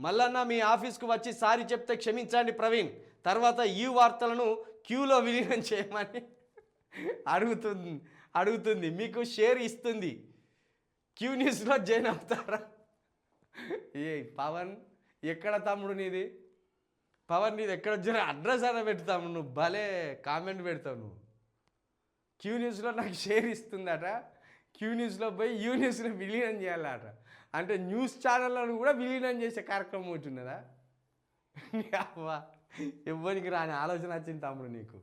మల్లన్న మీ ఆఫీస్కు వచ్చి సారి చెప్తే క్షమించండి ప్రవీణ్. తర్వాత ఈ వార్తలను క్యూలో విలీనం చేయమని అడుగుతుంది అడుగుతుంది. మీకు షేర్ ఇస్తుంది. క్యూ న్యూస్లో జాయిన్ అవుతారా? ఏ పవన్ ఎక్కడ తమ్ముడు నీది? పవన్ నీది ఎక్కడ వచ్చిన అడ్రస్ అయినా పెడతాము నువ్వు. భలే కామెంట్ పెడతావు నువ్వు. క్యూ న్యూస్లో నాకు షేర్ ఇస్తుందట. క్యూ న్యూస్లో పోయి యూ న్యూస్లో విలీనం చేయాలట. అంటే న్యూస్ ఛానళ్ళను కూడా విలీనం చేసే కార్యక్రమం ఉంటున్నదా అవ్వా ఎవ్వరికి రాని ఆలోచన వచ్చింది తమ్ముడు నీకు.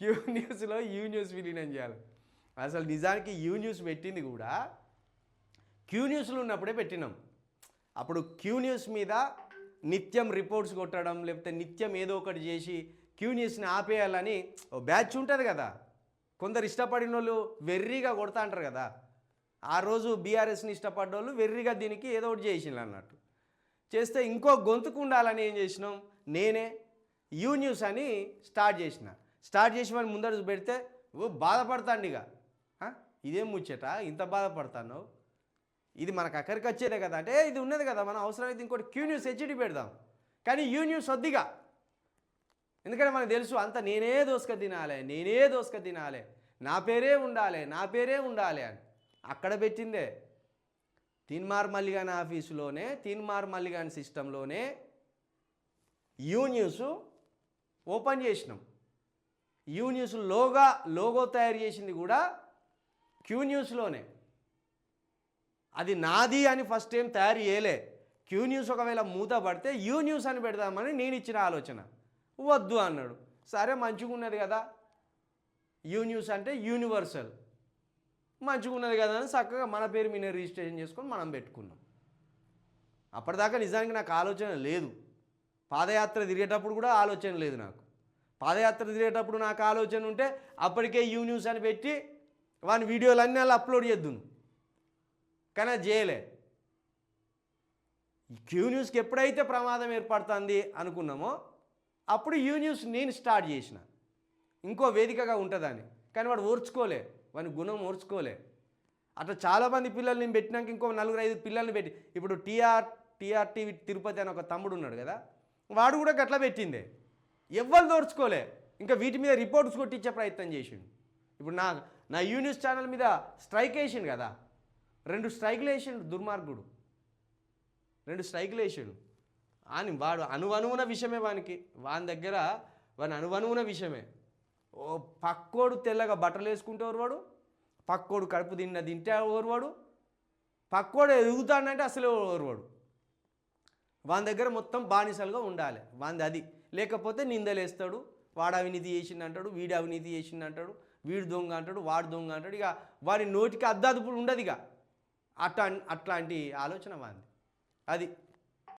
క్యూ న్యూస్లో యూ న్యూస్ విలీనం చేయాలి. అసలు నిజానికి యూ న్యూస్ పెట్టింది కూడా క్యూ న్యూస్లో ఉన్నప్పుడే పెట్టినాం. అప్పుడు క్యూ న్యూస్ మీద నిత్యం రిపోర్ట్స్ కొట్టడం లేకపోతే నిత్యం ఏదో ఒకటి చేసి క్యూ న్యూస్ని ఆపేయాలని ఓ బ్యాచ్ ఉంటుంది కదా. కొందరు ఇష్టపడిన వాళ్ళు వెర్రిగా కొడతా అంటారు కదా. ఆ రోజు బీఆర్ఎస్ని ఇష్టపడ్డోళ్ళు వెర్రిగా దీనికి ఏదో ఒకటి చేసిండ్రు అన్నట్టు. చేస్తే ఇంకో గొంతుకు ఉండాలని ఏం చేసినాం? నేనే యూ న్యూస్ అని స్టార్ట్ చేసిన. స్టార్ట్ చేసి వాడిని ముందర పెడితే ఓ బాధపడతాండి ఇక ఇదేం ముచ్చట? ఇంత బాధపడతాను ఇది మనకు అక్కడికి వచ్చేదే కదా. అంటే ఇది ఉన్నది కదా. మనం అవసరమైతే ఇంకోటి క్యూ న్యూస్ హెచ్డి పెడదాం. కానీ యూ న్యూస్ వద్దిగా ఎందుకంటే మనకు తెలుసు అంత నేనే దోసుక తినాలి నేనే దోసుక తినాలి నా పేరే ఉండాలి నా పేరే ఉండాలి అని. అక్కడ పెట్టిందే. తీన్మార్ మల్లిగాన్ ఆఫీసులోనే తీన్మార్ మల్లిగాన్ సిస్టంలోనే యూ న్యూస్ ఓపెన్ చేసినాం. యూ న్యూస్ లోగా లోగో తయారు చేసింది కూడా క్యూ న్యూస్లోనే. అది నాది అని ఫస్ట్ టైం తయారు చేయలే. క్యూ న్యూస్ ఒకవేళ మూత పడితే యూ న్యూస్ అని పెడదామని నేను ఇచ్చిన ఆలోచన. వద్దు అన్నాడు. సరే మంచిగా ఉన్నది కదా. యూ న్యూస్ అంటే యూనివర్సల్. మంచిగా ఉన్నది కదా అని చక్కగా మన పేరు మీద రిజిస్ట్రేషన్ చేసుకొని మనం పెట్టుకున్నాం. అప్పటిదాకా నిజానికి నాకు ఆలోచన లేదు. పాదయాత్ర తిరిగేటప్పుడు కూడా ఆలోచన లేదు నాకు. పాదయాత్ర తిరిగేటప్పుడు నాకు ఆలోచన ఉంటే అప్పటికే యూ న్యూస్ అని పెట్టి వాని వీడియోలన్నీ అలా అప్లోడ్ చేద్దును. కానీ అది చేయలే. ఈ క్యూ న్యూస్కి ఎప్పుడైతే ప్రమాదం ఏర్పడుతుంది అనుకున్నామో అప్పుడు యూ న్యూస్ నేను స్టార్ట్ చేసిన. ఇంకో వేదికగా ఉంటుందని. కానీ వాడు ఓర్చుకోలే. వాని గుణం ఓర్చుకోలే. అట్లా చాలామంది పిల్లల్ని నేను పెట్టినాక ఇంకో నలుగురు ఐదు పిల్లల్ని పెట్టి ఇప్పుడు టీఆర్ టీఆర్ టీవీ తిరుపతి అని ఒక తమ్ముడు ఉన్నాడు కదా వాడు కూడా గట్లా పెట్టిందే ఎవ్వరు దోర్చుకోలే ఇంకా వీటి మీద రిపోర్ట్స్ కొట్టించే ప్రయత్నం చేసిండు. ఇప్పుడు నా నా యూ న్యూస్ ఛానల్ మీద స్ట్రైక్ వేసిండు కదా. రెండు స్ట్రైక్లు వేసిండు దుర్మార్గుడు. రెండు స్ట్రైక్లు వేసిండు. అని వాడు అనువనువున విషయమే వానికి. వాని దగ్గర వాని అనువనువున విషయమే. ఓ పక్కోడు తెల్లగా బట్టలు వేసుకుంటే వాడు పక్కోడు కడుపు తిన్న తింటే ఎవరు పక్కోడు ఎదుగుతాడంటే అసలు ఎవరు వాని దగ్గర మొత్తం బానిసలుగా ఉండాలి. వాంది అది. లేకపోతే నిందలేస్తాడు. వాడు అవినీతి చేసిండు అంటాడు వీడు అవినీతి చేసిండు అంటాడు వీడు దొంగ అంటాడు వాడు దొంగ అంటాడు. ఇక వాడి నోటికి అద్దాదుపుడు ఉండదు ఇక. అట్లా అట్లాంటి ఆలోచన వాంది అది.